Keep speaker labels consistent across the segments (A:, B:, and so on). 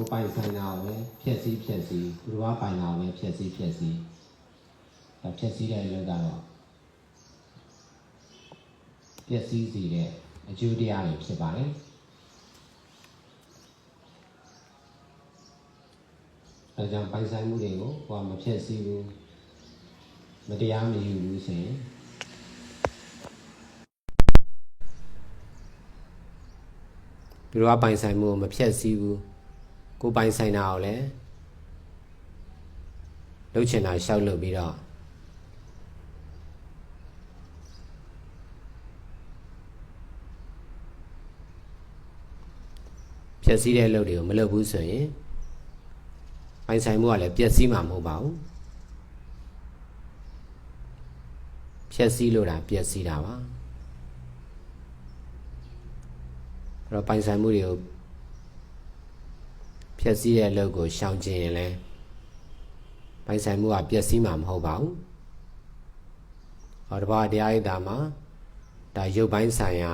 A: ကိုပိုင်ဆိုင်တာကိုပဲဖြည့်ဆည်းဖြည့်ဆည်းသူတော်ပိုင်တာကိုပဲဖြည့်ဆည်းဖြည့်ဆည်းဒါဖြည့်ဆည်းတဲ့အလုပ်ကတော့ပျက်စီးစေတဲ့အကျိုးတရားတွေဖြစ်ပါတယ်အဲကြောင့်ပိုင်ဆိုင်မှုတွေကိုဟိုကမဖြည့်ဆည်းဘူးမတရားမယူဘူးဆိုရင်သူတို့ကပိုင်ဆိုင်မှုကိုမဖြည့်ဆည်းဘူး ကိုပိုင်ဆိုင်တာကိုလည်းလှုပ်ချင်တာရှောက်လုပ်ပြီးတော့ဖြည့်ဆည်းတဲ့အလုပ်တွေကိုမလုပ်ဘူးဆိုရင်ပိုင်ဆိုင်မှုကလည်းပျက်စီးမှာမဟုတ်ပါဘူးဖြည့်ဆည်းလို့တာပျက်စီးတာပါအဲ့တော့ပိုင်ဆိုင်မှုတွေကို ဖြည့်ဆည်းတဲ့အလုပ်ကိုရှောင်ကျင်ရင်လည်းပိုင်ဆိုင်မှုကပျက်စီးမှာမဟုတ်ပါဘူးဟောတပါးတရားရိပ်သာမှာဒါရုပ်ပိုင်းဆိုင်ရာ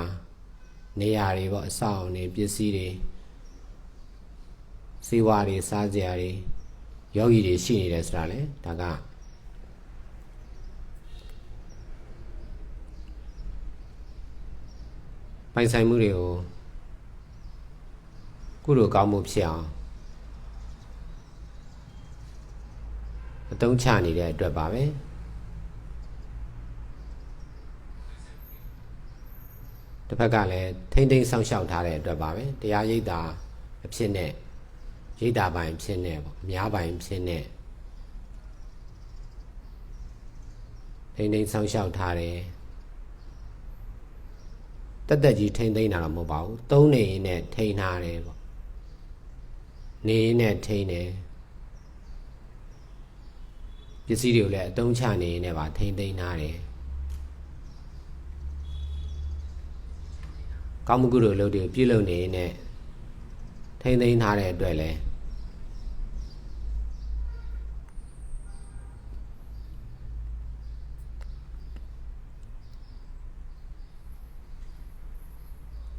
A: နေရာတွေပေါ့အဆောက်အအုံတွေပစ္စည်းတွေစေဝါတွေစားကြရာတွေယောဂီတွေရှိနေတယ်ဆိုတာလေဒါကပိုင်ဆိုင်မှုတွေကိုကုသိုလ်ကောင်းမှုဖြစ်အောင် အသုံးချနေတဲ့အတွက်ပါပဲတစ်ဖက်ကလည်းထိမ့်သိမ်းဆောင်ရှောက်ထားတဲ့အတွက်ပါပဲတရားရိပ်တာအဖြစ်နဲ့ရိပ်တာပိုင်ဖြစ်နဲ့ပေါ့အများပိုင်ဖြစ်နဲ့ထိမ့်သိမ်းဆောင်ရှောက်ထားတယ်တက်တက်ကြီးထိမ့်သိမ်းတာတော့မဟုတ်ပါဘူးသုံးနေရင်နဲ့ထိမ့်ထားတယ်ပေါ့နေရင်နဲ့ထိမ့်တယ် ပစ္စည်းတွေကိုလည်းအတုံးချနေရင်လည်းပါထိမ့်သိမ်းထားတယ်ကောင်းမှုကုသိုလ်လုပ်တွေပြုလုပ်နေရင်လည်းထိမ့်သိမ်းထားတဲ့အတွက်လည်း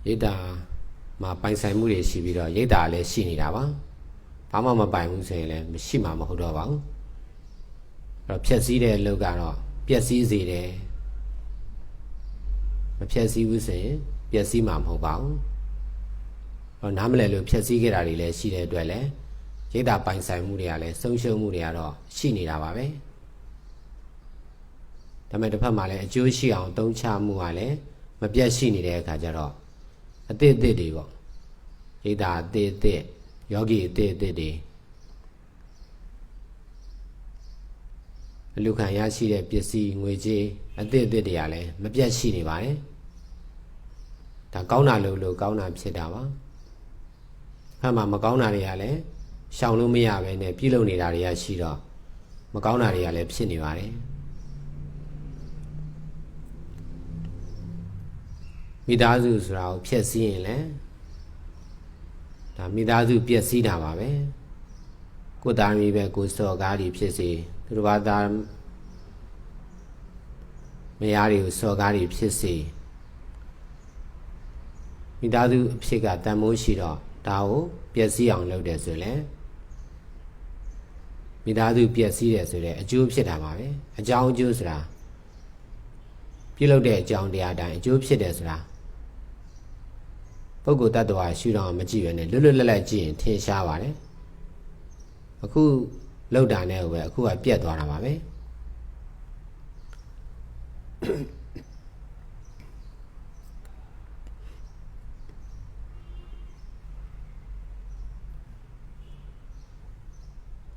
A: ရိတ်တာမှာပိုင်ဆိုင်မှုတွေရှိပြီးတော့ရိတ်တာလည်းရှိနေတာပါဘာမှမပိုင်ဘူးဆိုရင်လည်းမရှိမှာမဟုတ်တော့ပါဘူးအဲ့ တော့ဖြက်စီးတဲ့အလုပ်ကတော့ပျက်စီးစေတယ်မဖြက်စီးဘူးဆိုရင်ပျက်စီးမှာမဟုတ်ပါဘူးတော့နားမလည်လို့ဖြက်စီးခဲ့တာတွေလည်းရှိတဲ့အတွက်လည်းရိတ်တာပိုင်ဆိုင်မှုတွေကလည်းဆုံးရှုံးမှုတွေကတော့ရှိနေတာပါပဲဒါပေမဲ့တစ်ဖက်မှာလည်းအကျိုးရှိအောင်သုံးချမှုကလည်းမပြတ်ရှိနေတဲ့အခါကျတော့အသစ်အသစ်တွေပေါ့ရိတ်တာအသစ်အသစ်ယောဂီအသစ်အသစ်တွေ အလူခံရရှိတဲ့ပစ္စည်းငွေကြေးအသစ်အသစ်တွေကလည်းမပြတ်ရှိနေပါတယ်ဒါကောင်းတာလို့လို့ကောင်းတာဖြစ်တာပါဖက်မှာမကောင်းတာတွေကလည်းရှောင်လို့မရပဲနဲ့ပြုလုပ်နေတာတွေကရှိတော့မကောင်းတာတွေကလည်းဖြစ်နေပါတယ်မိသားစုဆိုတာကိုဖျက်ဆီးရင်လည်းဒါမိသားစုပျက်စီးတာပါပဲကိုယ်သားမိပဲကိုယ်စော်ကားတွေဖြစ်စေ သူတို့ဘာသာမယားတွေကိုစော်ကားတွေဖြစ်စေမိသားစုအဖြစ်ကတန်မိုးရှိတော့ဒါကိုပျက်စီးအောင်လုပ်တယ်ဆိုရင်မိသားစုပျက်စီးတယ်ဆိုတဲ့အကျိုးဖြစ်တာပါပဲအကြောင်းအကျိုးဆိုတာပြုလုပ်တဲ့အကြောင်းတရားတိုင်းအကျိုးဖြစ်တယ်ဆိုတာပုဂ္ဂိုလ်တ attva ရှုတော့မကြည့်ရနဲ့လွတ်လွတ်လပ်လပ်ကြည့်ရင်ထင်ရှားပါတယ်အခု လောက်တာနဲ့ပဲအခုကပြက်သွားတာပါပဲ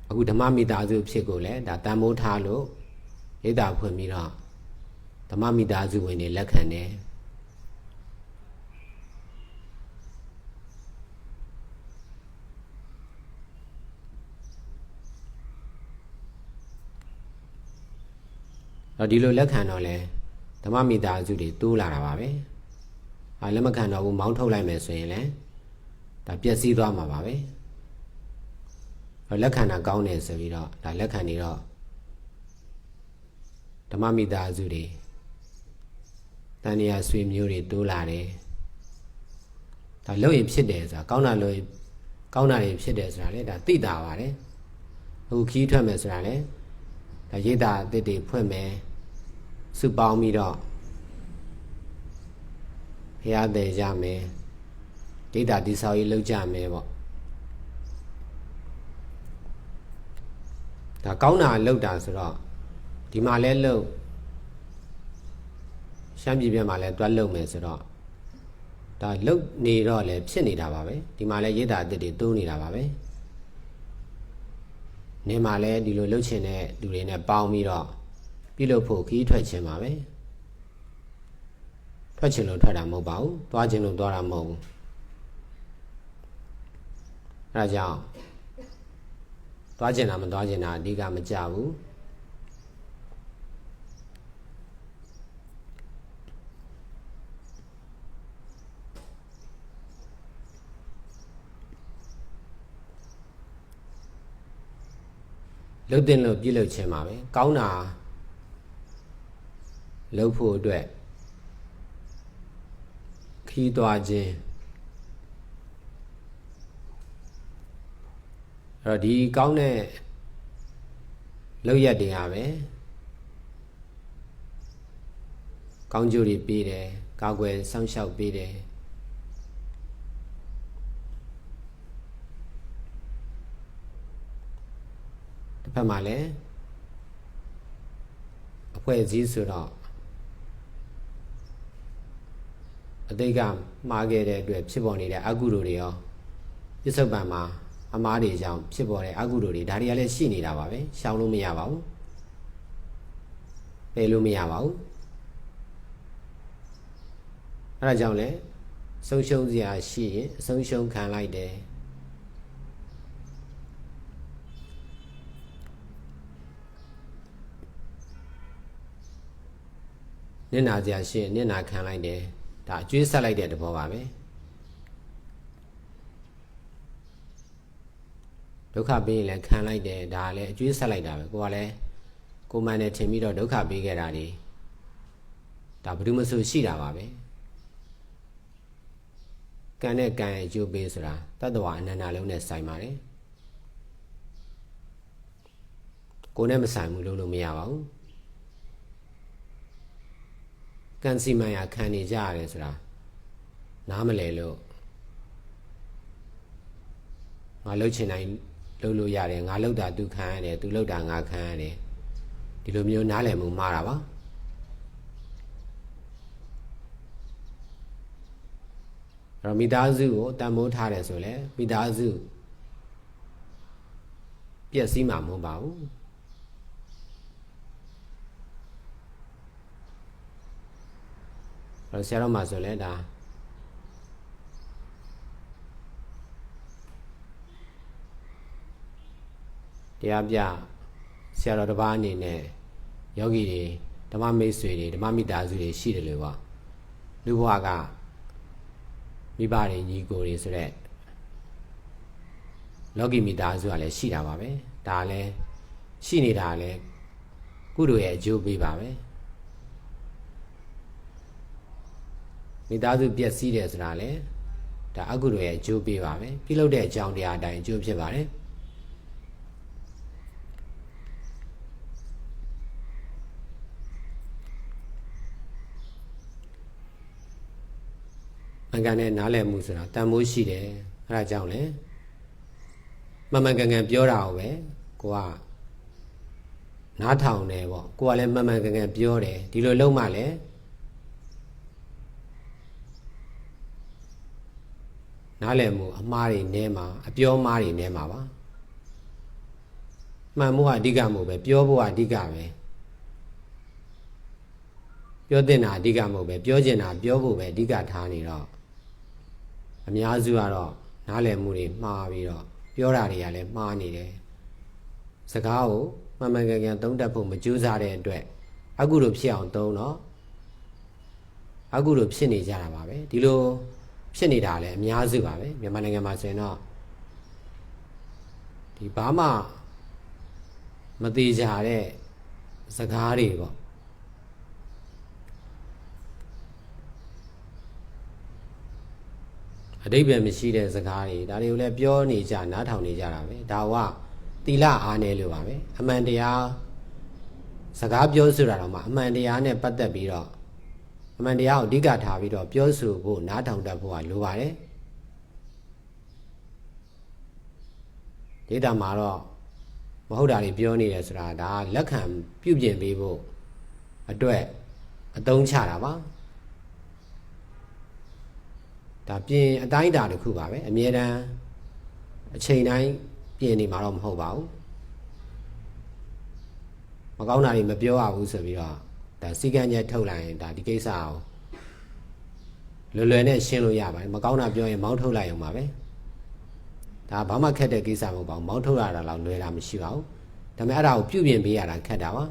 A: အခုဓမ္မမိသားစုဖြစ်ကိုလည်းဒါတန်မိုးထားလို့ရိတ်တာဖွင့်ပြီးတော့ဓမ္မမိသားစုဝင်တွေလက်ခံတယ် တော့ဒီလိုလက်ခံတော့လဲဓမ္မမိသားစုတွေတိုးလာတာပါပဲ။အဲလက်မခံတော့ဘူးမောင်းထုတ်လိုက်မယ်ဆိုရင်လည်းဒါပျက်စီးသွားမှာပါပဲ။တော့လက်ခံတာကောင်းတယ်ဆိုပြီးတော့ဒါလက်ခံနေတော့ဓမ္မမိသားစုတွေတန်ရာဆွေမျိုးတွေတိုးလာတယ်။ဒါလို့ရင်ဖြစ်တယ်ဆိုတာကောင်းတာလို့ကောင်းတာတွေဖြစ်တယ်ဆိုတာလေဒါသိတာပါတယ်အခုခီးထွက်မယ်ဆိုတာလေဒါရိတ်တာအသစ်တွေဖွင့်မယ် စုပေါင်းပြီးတော့ဖះတယ်ကြမယ်ရိတ်တာတိဆောက်ရေးလုပ်ကြမယ်ပေါ့ဒါကောင်းတာလုပ်တာဆိုတော့ဒီမှာလဲလုပ်ရှမ်းပြည်ပြည်မှာလဲတွက်လုပ်မယ်ဆိုတော့ဒါလုတ်နေတော့လည်းဖြစ်နေတာပါပဲဒီမှာလည်းရိတ်တာအစ်စ်တွေတိုးနေတာပါပဲနေမှာလည်းဒီလိုလှုပ်ချင်တဲ့လူတွေနဲ့ပေါင်းပြီးတော့ ပြုလုပ်ဖို့ခီးထွက်ခြင်းပါပဲထွက်ချင်လို့ထွက်တာမဟုတ်ပါဘူးသွားချင်လို့သွားတာမဟုတ်ဘူးအဲဒါကြောင့်သွားချင်တာမသွားချင်တာအဓိကမကြဘူးလှုပ်တင်လို့ပြုလုပ်ခြင်းပါပဲကောင်းတာ လှုပ်ဖို့အတွက်ခီးသွားခြင်းအဲ့တော့ဒီကောင်းတဲ့လှုပ်ရက်တွေဟာပဲကောင်းကျိုးတွေပေးတယ်ကာကွယ်စောင့်ရှောက်ပေးတယ်တစ်ဖက်မှာလည်းအဖွဲ့အစည်းဆိုတော့ အတိတ်ကမှားခဲ့တဲ့အတွက်ဖြစ်ပေါ်နေတဲ့အကုသိုလ်တွေရောပြစ္ဆုတ်ပံမှာအမားတွေကြောင့်ဖြစ်ပေါ်တဲ့အကုသိုလ်တွေဒါတွေကလည်းရှိနေတာပါပဲရှောင်လို့မရပါဘူးပယ်လို့မရပါဘူးအဲဒါကြောင့်လည်းဆုံးရှုံးစရာရှိရင်အဆုံးရှုံးခံလိုက်တယ်နင့်နာစရာရှိရင်နင့်နာခံလိုက်တယ် ဒါအကျွေးဆက်လိုက်တဲ့သဘောပါပဲဒုက္ခပေးရင်လည်းခံလိုက်တယ်ဒါလည်းအကျွေးဆက်လိုက်တာပဲကိုကလည်းကိုမှန်နဲ့ထင်ပြီးတော့ဒုက္ခပေးခဲ့တာဒီဒါဘယ်သူမှဆိုရှိတာပါပဲကံနဲ့ကံရဲ့အကျိုးပေးဆိုတာတတ္တဝါအနန္တလုံးနဲ့ဆိုင်ပါတယ်ကိုနဲ့မဆိုင်ဘူးလို့လို့မရပါဘူး ကံစီမံရခံနေကြရတယ်ဆိုတာနားမလဲလို့ငါလှုပ်ချင်တိုင်းလှုပ်လို့ရတယ်ငါလှုပ်တာသူခံရတယ်သူလှုပ်တာငါခံရတယ်ဒီလိုမျိုးနားလည်မှုမှားတာပါအဲ့တော့မိသားစုကိုတန်ဖိုးထားတယ်ဆိုလဲမိသားစုပျက်စီးမှာမဟုတ်ပါဘူး အဲ့ဆရာတော်မှာဆိုလဲဒါတရားပြဆရာတော်တစ်ပါးအနေနဲ့ယောဂီတွေဓမ္မမိတ်ဆွေတွေဓမ္မမိသားစုတွေရှိတယ်လို့ပေါ့လူဘဝကမိဘတွေညီကိုတွေဆိုတဲ့လောကီမိသားစုကလည်းရှိတာပါပဲဒါလည်းရှိနေတာလည်းကုသိုလ်ရဲ့အကျိုးပေးပါပဲ မိသားစုပျက်စီးတယ်ဆိုတာလေဒါအကုသိုလ်ရဲ့အကျိုးပေးပါပဲပြုလုပ်တဲ့အကြောင်းတရားအတိုင်းအကျိုးဖြစ်ပါတယ်မင်္ဂန်နဲ့နားလည်မှုဆိုတာတန်မိုးရှိတယ်အဲဒါကြောင့်လေမမှန်ကန်ကန်ပြောတာကိုပဲကိုကနားထောင်တယ်ပေါ့ကိုကလည်းမှန်မှန်ကန်ကန်ပြောတယ်ဒီလိုလုံးမှလည်း နားလည်မှုအမှားတွေနဲမှာအပြောမှားတွေနဲမှာပါမှန်မှုကအဓိကမို့ပဲပြောဖို့ကအဓိကပဲပြောတင်တာအဓိကမဟုတ်ပဲပြောကျင်တာပြောဖို့ပဲအဓိကထားနေတော့အများစုကတော့နားလည်မှုတွေမှားပြီးတော့ပြောတာတွေကလည်းမှားနေတယ်စကားကိုမှန်မှန်ကန်ကန်သုံးတတ်ဖို့မကြိုးစားတဲ့အတွက်အကုလိုဖြစ်အောင်သုံးတော့အကုလိုဖြစ်နေကြတာပါပဲဒီလို ဖြစ်နေတာလည်းအများစုပါပဲမြန်မာနိုင်ငံမှာဆိုရင်တော့ဒီဘာမှမသေးကြတဲ့စကားတွေပေါ့အတိပ္ပယ်မရှိတဲ့စကားတွေဒါတွေကိုလည်းပြောနေကြနားထောင်နေကြတာပဲဒါကတီလအားနေလို့ပါပဲအမှန်တရားစကားပြောဆိုတာတော့မှအမှန်တရားနဲ့ပတ်သက်ပြီးတော့ အမှန်တရားကိုအဓိကထားပြီးတော့ပြောဆိုဖို့နားထောင်တတ်ဖို့ကလိုပါတယ်ဒေတာမှာတော့မဟုတ်တာတွေပြောနေတယ်ဆိုတာဒါလက်ခံပြုပြင်ပေးဖို့အတွက်အသုံးချတာပါဒါပြင်အတိုင်းအတာတစ်ခုပါပဲအမြဲတမ်းအချိန်တိုင်းပြင်နေမှာတော့မဟုတ်ပါဘူးမကောင်းတာတွေမပြောရဘူးဆိုပြီးတော့ ဒါစီကံချက်ထုတ်လိုက်ရင်ဒါဒီကိစ္စအောင်လွယ်လွယ်နဲ့ရှင်းလို့ရပါတယ်မကောင်းတာပြောရင်မောင်းထုတ်လိုက်အောင်ပါပဲဒါဘာမှခက်တဲ့ကိစ္စမဟုတ်ပါဘူးမောင်းထုတ်ရတာတော့လွယ်တာမရှိပါဘူးဒါပေမဲ့အဲ့ဒါကိုပြုပြင်ပေးရတာခက်တာပါ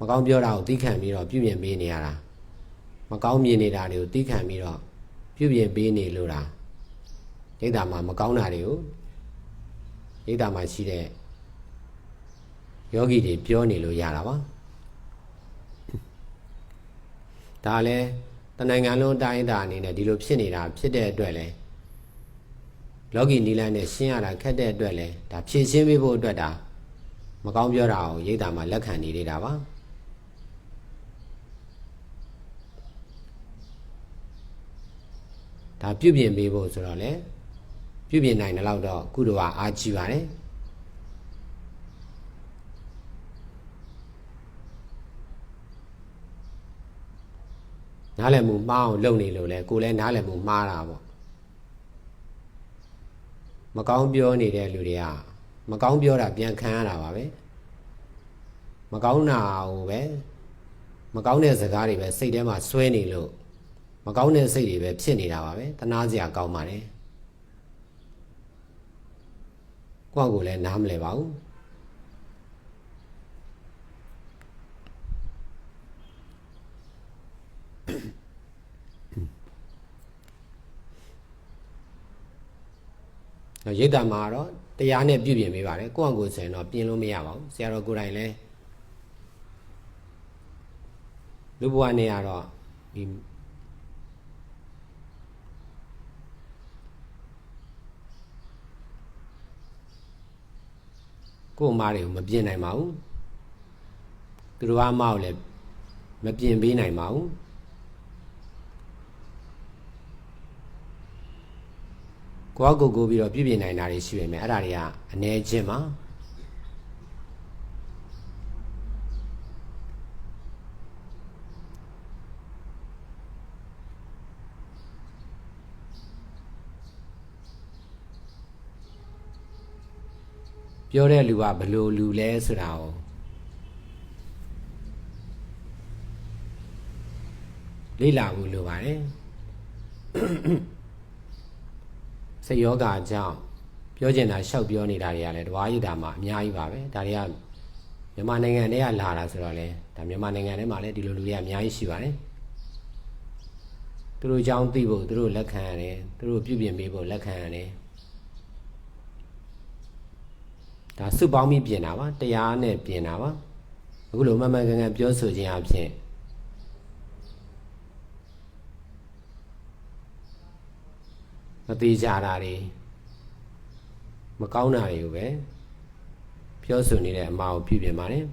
A: မကောင်းပြောတာကိုသိခံပြီးတော့ပြုပြင်ပေးနေရတာမကောင်းမြင်နေတာတွေကိုသိခံပြီးတော့ပြုပြင်ပေးနေလို့တာရိတ်တာမှာမကောင်းတာတွေကိုရိတ်တာမှာရှိတဲ့ယောဂီတွေပြောနေလို့ရတာပါ ဒါလည်းတနိုင်ငံလုံးတိုင်းအတာအနေနဲ့ဒီလိုဖြစ်နေတာဖြစ်တဲ့အတွက်လဲလောကီနီလန်းနဲ့ရှင်းရတာခက်တဲ့အတွက်လဲဒါဖြည့်ရှင်းပေးဖို့အတွက်ဒါမကောင်းပြောတာကိုရိတ်တာမှာလက်ခံနေသေးတာပါဒါပြုပြင်ပေးဖို့ဆိုတော့လေပြုပြင်နိုင်တဲ့လောက်တော့ကုသိုလ်ကအားကြီးပါတယ် နားလည်မှုမှားအောင်လုပ်နေလို့လဲကိုလည်းနားလည်မှုမှားတာပေါ့မကောင်းပြောနေတဲ့လူတွေကမကောင်းပြောတာပြန်ခံရတာပါပဲမကောင်းတာကိုပဲမကောင်းတဲ့စကားတွေပဲစိတ်ထဲမှာဆွဲနေလို့မကောင်းတဲ့စိတ်တွေပဲဖြစ်နေတာပါပဲတနာစရာကောင်းပါတယ်ကိုယ့်ကိုယ်လည်းနားမလဲပါဘူး ရိတ်တမှာတော့တရားနဲ့ပြုပြင်ပေးပါတယ်ကိုယ့်အကိုယ်ဆိုရင်တော့ပြင်လို့မရပါဘူးဆရာတော်ကိုယ်တိုင်လည်းလူဘဝနဲ့ကတော့ဒီကို့အမားတွေကိုမပြင်နိုင်ပါဘူးသူတို့အမားကိုလည်းမပြင်ပေးနိုင်ပါဘူး ကိုယ့်ကိုယ်ကိုပြီးတော့ပြည့်ပြည့်နိုင်တာတွေရှိပေမဲ့အဲ့ဒါတွေကအ ਨੇ ချင်းပါပြောတဲ့လူကဘယ်လိုလူလဲဆိုတာကိုလေ့လာဖို့လိုပါတယ် စိတ်ယောဂအကြောင်းပြောကျင်တာရှောက်ပြောနေတာတွေကလည်းတဘာရိတာမှာအများကြီးပါပဲဒါတွေကမြန်မာနိုင်ငံထဲကလာတာဆိုတော့လေဒါမြန်မာနိုင်ငံထဲမှာလည်းဒီလိုလူတွေကအများကြီးရှိပါတယ်သူတို့အကြောင်းသိဖို့သူတို့လက်ခံရတယ်သူတို့ပြုပြင်ပေးဖို့လက်ခံရတယ်ဒါစုပေါင်းပြီးပြင်တာပါတရားနဲ့ပြင်တာပါအခုလိုမမှန်ကန်ကန်ပြောဆိုခြင်းအဖြစ် မသေးကြတာတွေမကောင်းတာတွေကိုပဲပြောဆိုနေတဲ့အမှားကိုပြုပြင်ပါတယ်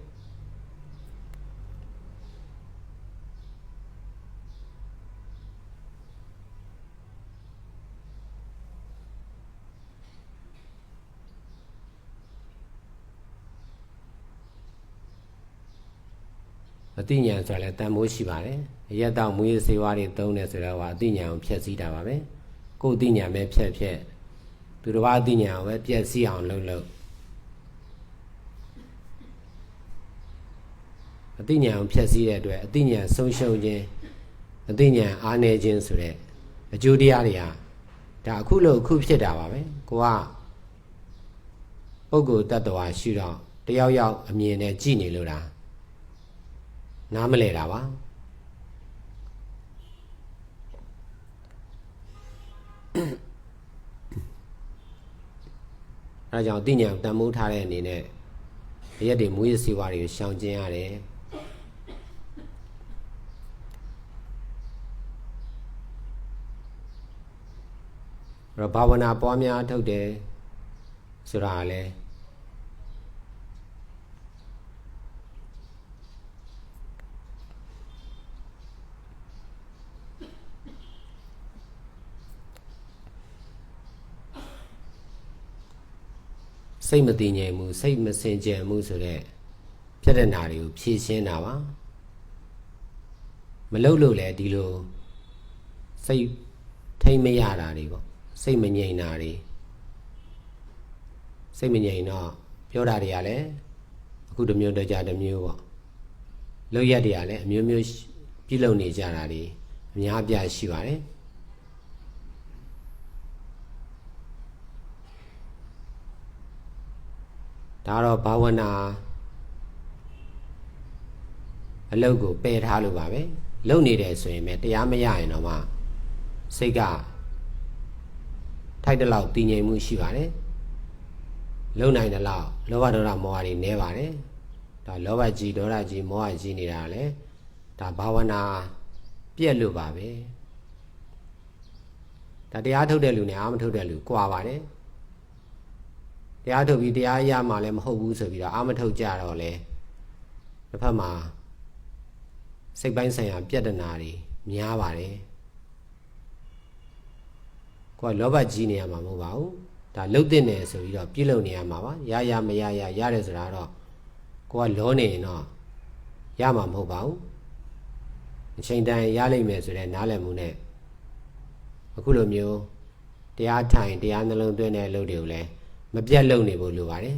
A: အတိညာဆိုတာလည်းတန်မိုးရှိပါတယ်အရက်တောင်မွေးစေဝါးတွေသုံးတယ်ဆိုတော့ဟာအတိညာကိုဖျက်ဆီးတာပါပဲ ကိုယ်အတိညာပဲဖျက်ဖျက်သူတစ်ပါးအတိညာကိုပဲပြည့်စည်အောင်လုပ်လုပ်အတိညာကိုဖျက်ဆီးတဲ့အတွက်အတိညာဆုံးရှုံးခြင်းအတိညာအားနည်းခြင်းဆိုတဲ့အကျိုးတရားတွေကဒါအခုလို့အခုဖြစ်တာပါပဲကိုကပုဂ္ဂိုလ်တ attva ရှိတော့တယောက်ယောက်အမြင်နဲ့ကြည်နေလို့လားနားမလဲတာပါ အဲဒါကြောင့်အသိဉာဏ်တန်မိုးထားတဲ့အနေနဲ့ရက်တွေမွေးစီဝါတွေကိုရှောင်ကျဉ်ရတယ်တော့ဘာဝနာပွားများထုတ်တယ်ဆိုတာကလည်း စိတ်မတည်ငြိမ်မှုစိတ်မစင်ကြယ်မှုဆိုတဲ့ပြဿနာတွေကိုဖြေရှင်းတာပါမလုပ်လို့လည်းဒီလိုစိတ်ထိမ့်မရတာတွေပေါ့စိတ်မငြိမ်တာတွေစိတ်မငြိမ်တော့ပြောတာတွေကလည်းအခုတစ်မျိုးတစ်ကြတစ်မျိုးပေါ့လောက်ရက်တွေကလည်းအမျိုးမျိုးပြုလုပ်နေကြတာတွေအများအပြားရှိပါတယ် ဒါတော့ဘာဝနာအလုပ်ကိုပယ်ထားလို့ပါပဲလုံနေတယ်ဆိုရင်ပဲတရားမရရင်တော့မှစိတ်ကထိုက်တလောက်တည်ငြိမ်မှုရှိပါတယ်လုံနိုင်တယ်လို့လောဘဒေါသမောဟတွေနည်းပါတယ်ဒါလောဘကြီးဒေါသကြီးမောဟကြီးနေတာလေဒါဘာဝနာပြက်လို့ပါပဲဒါတရားထုတ်တဲ့လူနဲ့အာမထုတ်တဲ့လူကွာပါတယ် တရားထုတ်ပြီးတရားရမှလည်းမဟုတ်ဘူးဆိုပြီးတော့အာမထုတ်ကြတော့လေတစ်ဖက်မှာစိတ်ပိုင်းဆိုင်ရာပြဿနာတွေများပါတယ်ကိုကလောဘကြီးနေရမှာမဟုတ်ပါဘူးဒါလှုပ်တဲ့နေဆိုပြီးတော့ပြုလုပ်နေရမှာပါရရမရရရတယ်ဆိုတာတော့ကိုကလောနေရင်တော့ရမှာမဟုတ်ပါဘူးအချိန်တန်ရလိမ့်မယ်ဆိုတဲ့နားလည်မှုနဲ့အခုလိုမျိုးတရားထိုင်တရားနှလုံးသွင်းတဲ့အလုပ်တွေကိုလည်း မပြတ်လုပ်နေဖို့လိုပါတယ်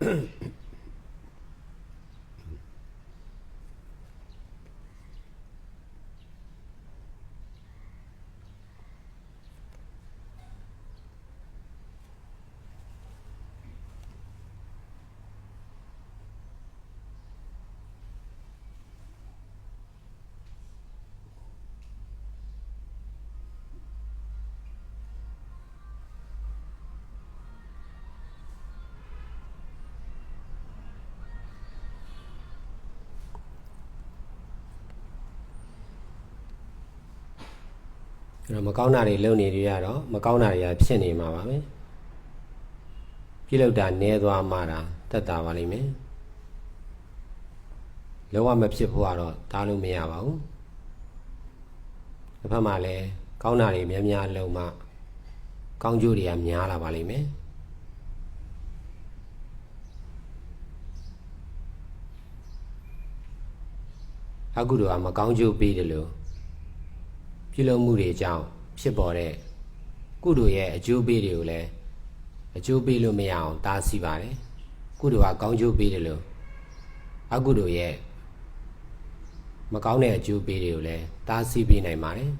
A: うん。 အဲ့တော့မကောင်းတာတွေလုပ်နေတွေကတော့မကောင်းတာတွေကဖြစ်နေမှာပါပဲပြုလုပ်တာနည်းသွားမှတာတက်တာပါလိမ့်မယ်လောကမဖြစ်ဖို့ကတော့တားလို့မရပါဘူးတစ်ဖက်မှာလည်းကောင်းတာတွေများများလုပ်မှကောင်းကျိုးတွေကများလာပါလိမ့်မယ်အကုသိုလ်ကမကောင်းကျိုးပေးတယ်လို့ ပြုလုပ်မှုတွေကြောင့်ဖြစ်ပေါ်တဲ့ကုသိုလ်ရဲ့အကျိုးပေးတွေကိုလည်းအကျိုးပေးလို့မရအောင်တားဆီးပါတယ်ကုသိုလ်ကကောင်းကျိုးပေးတယ်လို့အကုသိုလ်ရဲ့မကောင်းတဲ့အကျိုးပေးတွေကိုလည်းတားဆီးပေးနိုင်ပါတယ်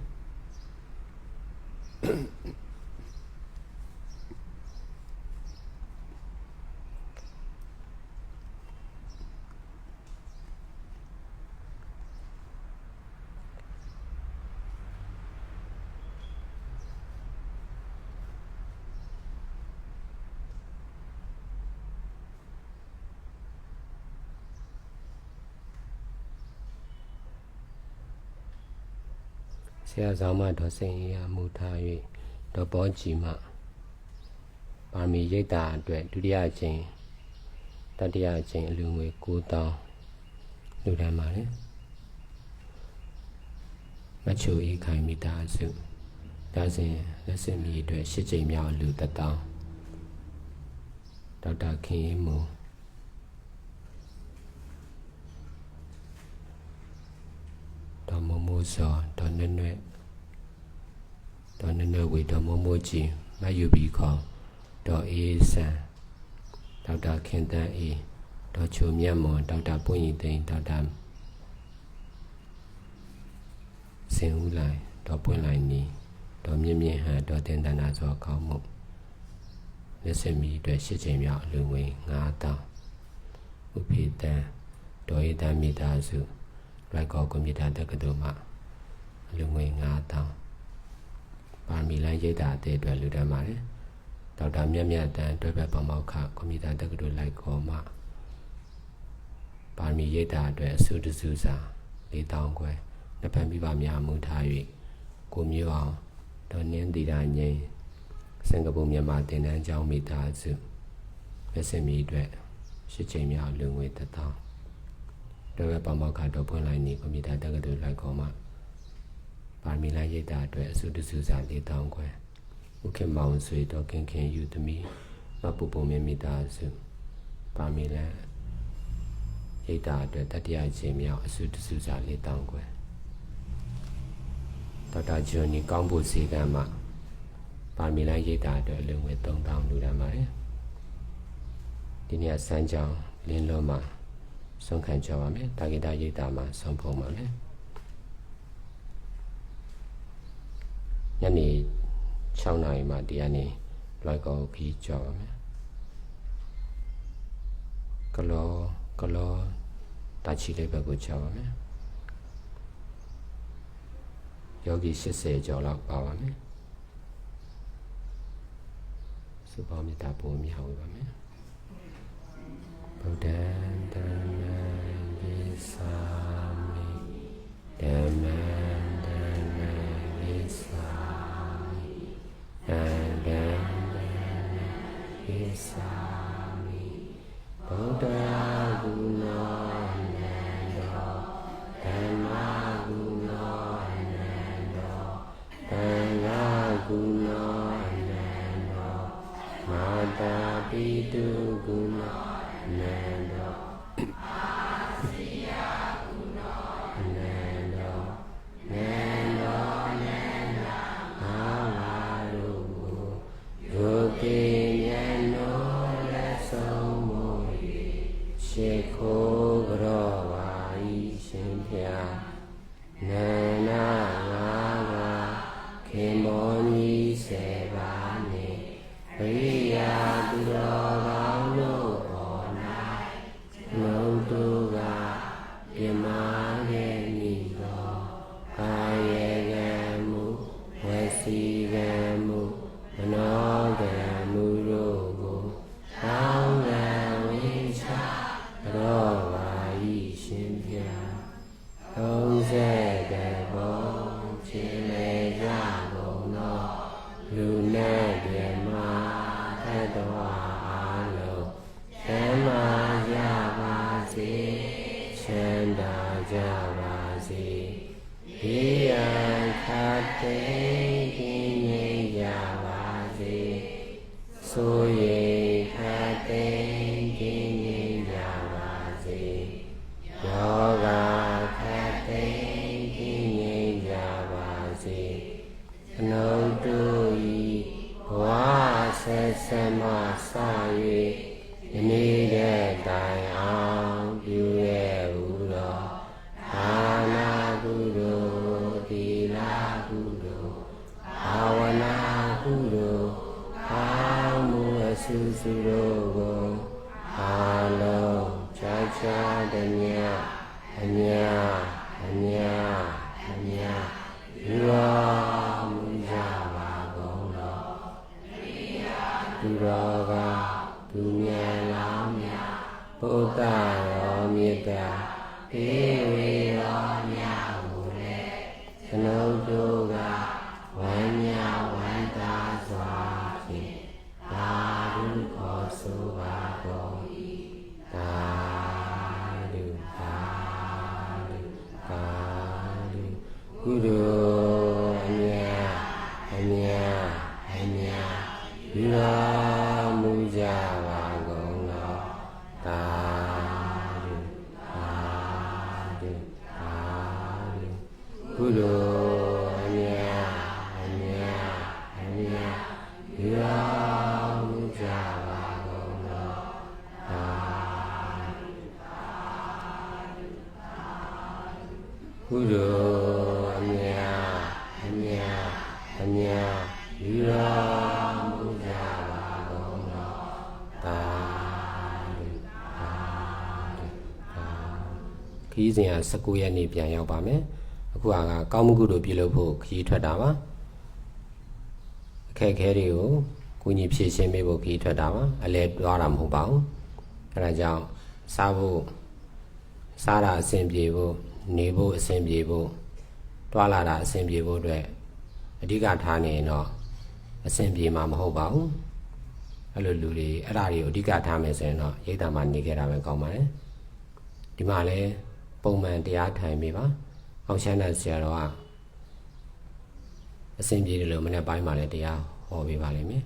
A: ဆရာဆောင်မတော်စိန်ရမှုထား၍တော်ဘောကြည်မှပါမီရိတ်တာအတွက်ဒုတိယအချိန်တတိယအချိန်အလူငွေ9000လူတန်းပါလေမချိုအေးခိုင်မိသားစုဒါစဉ်လက်စင်မီအတွက်၈ချိန်မြောက်လူ1000ဒေါက်တာခင်အေးမူဒေါ် မမိုးစောဒေါ်နွဲ့နွဲ့ဒေါ်နွဲ့နွဲ့ဝေဒေါ်မိုးမိုးကြည်မယူဘီခေါဒေါ်အေးဆန်ဒေါက်တာခင်တန်းအေးဒေါ်ချိုမြတ်မွန်ဒေါက်တာပွင့်ရင်သိန်းဒေါက်တာစင်ဦးလိုင်ဒေါ်ပွင့်လိုင်နီဒေါ်မြင့်မြင့်ဟန်ဒေါ်တင်တနာစောကောင်းမှုလက်စမီအတွက်ရှစ်ချိန်မြောက်အလူငွေ9000ဥဖေတန်ဒေါ်အေးတန်မိသားစုလိုက်ကောကွန်ပျူတာတက္ကသိုလ်မှအ လူငွေ9000ပါမီလိုင်းရိတ်တာအသေးအတွက်လူတန်းပါတယ်ဒေါက်တာမြတ်မြတ်တန်တွဲဘက်ပမောက္ခကွန်ပျူတာတက္ကသိုလ်လိုက်ကောမှပါမီရိတ်တာအတွက်အစုတစုစာ4000ခွဲနှစ်ဖက်မိဘများမှုထား၍ကိုမျိုးအောင်ဒေါ်နင်းတီတာငိမ့်စင်ကာပူမြန်မာတင်တန်းကျောင်းမိသားစုလက်စင်မီအတွက်ရှစ်ချိန်မြောက်လူငွေ1000တွဲဘက်ပမောက္ခတော့ဖွင့်လိုက်နေကွန်ပျူတာတက္ကသိုလ်လိုက်ကောမှ ပါမီလိုင်းရိတ်တာအတွက်အစုတစုစာ4000ခွဲဥက္ကမောင်ဆွေတော်ခင်ခင်ယူသမီးမပူပုံမြင့်မိသားစုပါမီလန်ရိတ်တာအတွက်တတိယအချိန်မြောက်အစုတစုစာ4000ခွဲဒေါက်တာဂျွန်နီကောင်းဖို့စီကံမှာပါမီလန်ရိတ်တာအတွက်အလုံငွေ3000လူတန်းပါတယ်ဒီနေ့စမ်းကြောင်လင်းလုံးမှာဆုံးခံကြပါမယ်တာဂီတာရိတ်တာမှာဆုံးဖုံးပါမယ် ညနေ6နာရီမှတရားနေလိုက်ကောခီးကြောပါမယ်ကလောကလောတာချီလေးဘက်ကိုကြောပါမယ်ယောဂီ80ကျော်လောက်ပါပါမယ်စုပေါင်းမြတ်တာပုံမြောက်ပါမယ်ဗုဒ္ဓံဓမ္မံဒေသာမိဓမ္မံဓမ္ဒေသာ မေတ္တာဒေဝေရောမြတ်မူလေကျွန်ုပ်တို့ကဝမ်းမြဝမ်းသာစွာဖြင့်သာဓုခေါ်ဆိုပါ အမြတ်ယူတော်မူကြပါကုန်တော်သာဓုသာဓုသာခီးစဉ်က19ရက်နေ့ပြန်ရောက်ပါမယ်အခုကကောင်းမှုကုသိုလ်ပြုလုပ်ဖို့ခီးထွက်တာပါအခက်အခဲတွေကိုကိုကြီးဖြည့်ရှင်းပေးဖို့ခီးထွက်တာပါအလဲတွားတာမဟုတ်ပါဘူးအဲဒါကြောင့်စားဖို့စားတာအဆင်ပြေဖို့နေဖို့အဆင်ပြေဖို့တွားလာတာအဆင်ပြေဖို့အတွက် အဓိကထားနေရင်တော့အဆင်ပြေမှာမဟုတ်ပါဘူးအဲ့လိုလူတွေအဲ့ဒါတွေကိုအဓိကထားမယ်ဆိုရင်တော့ရိတ်တံမှာနေခဲ့တာပဲကောင်းပါတယ်ဒီမှာလဲပုံမှန်တရားထိုင်ပြီပါအောင်ရှမ်းတဲ့ဆရာတော်ကအဆင်ပြေတယ်လို့မနေ့ပိုင်းမှာလည်းတရားဟောပေးပါလိမ့်မယ်